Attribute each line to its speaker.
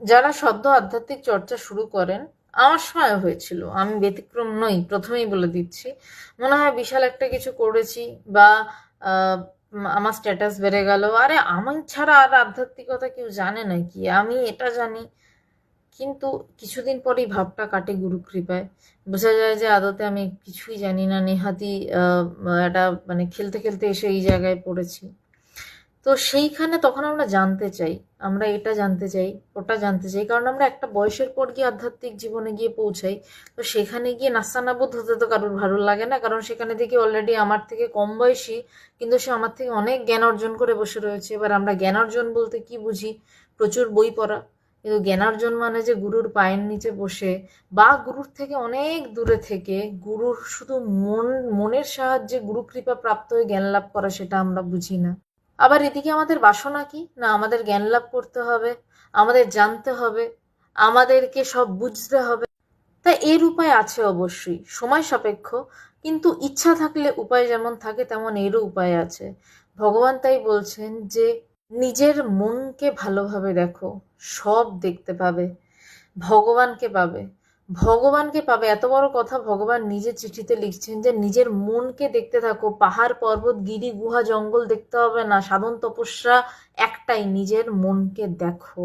Speaker 1: যারা সদ্য আধ্যাত্মিক চর্চা শুরু করেন, আমার সময় হয়েছিল। আমি ব্যতিক্রম নই, প্রথমেই বলে দিচ্ছি। মনে হয় বিশাল একটা কিছু করেছি বা আমার স্ট্যাটাস বেড়ে গেল। আরে আমি ছাড়া আর আধ্যাত্মিকতা কেউ জানে নাকি আমি এটা জানি। কিন্তু কিছুদিন পরেই ভাবটা কাটে গুরু কৃপায় বোঝা যায় যে আদতে আমি কিছুই জানি না। নেহাতি একটা মানে খেলতে খেলতে এসে এই জায়গায় পড়েছি। তো সেইখানে তখন আমরা জানতে চাই, আমরা এটা জানতে চাই, ওটা জানতে চাই, কারণ আমরা একটা বয়সের পর গিয়ে আধ্যাত্মিক জীবনে গিয়ে পৌঁছাই। তো সেখানে গিয়ে নাস্তানাবোধ হতে তো কারোর ভালো লাগে না, কারণ সেখানে থেকে অলরেডি আমার থেকে কম বয়সী, কিন্তু সে আমার থেকে অনেক জ্ঞান অর্জন করে বসে রয়েছে। এবার আমরা জ্ঞান অর্জন বলতে কি বুঝি? প্রচুর বই পড়া। কিন্তু জ্ঞানার্জন মানে যে গুরুর পায়ের নিচে বসে বা গুরুর থেকে অনেক দূরে থেকে গুরুর শুধু মন, মনের সাহায্যে গুরু কৃপা প্রাপ্ত হয়ে জ্ঞান লাভ করা সেটা আমরা বুঝি না। আবার এদিকে আমাদের বাসনা কি? না, আমাদের জ্ঞান লাভ করতে হবে, আমাদের জানতে হবে, আমাদেরকে সব বুঝতে হবে। তা এর উপায় আছে অবশ্যই, সময় সাপেক্ষ, কিন্তু ইচ্ছা থাকলে উপায় যেমন থাকে তেমন এরও উপায় আছে। ভগবান তাই বলছেন যে, নিজের মনকে ভালোভাবে দেখো, সব দেখতে পাবে, ভগবানকে পাবে। ভগবানকে পাবে। এত বড় কথা, ভগবান নিজের চিঠিতে লিখছেন যে, নিজের মনকে দেখতে থাকো, পাহাড়, পর্বত, গিরি, গুহা, জঙ্গল দেখতে হবে না, সাধন, তপস্যা একটাই, নিজের মনকে দেখো।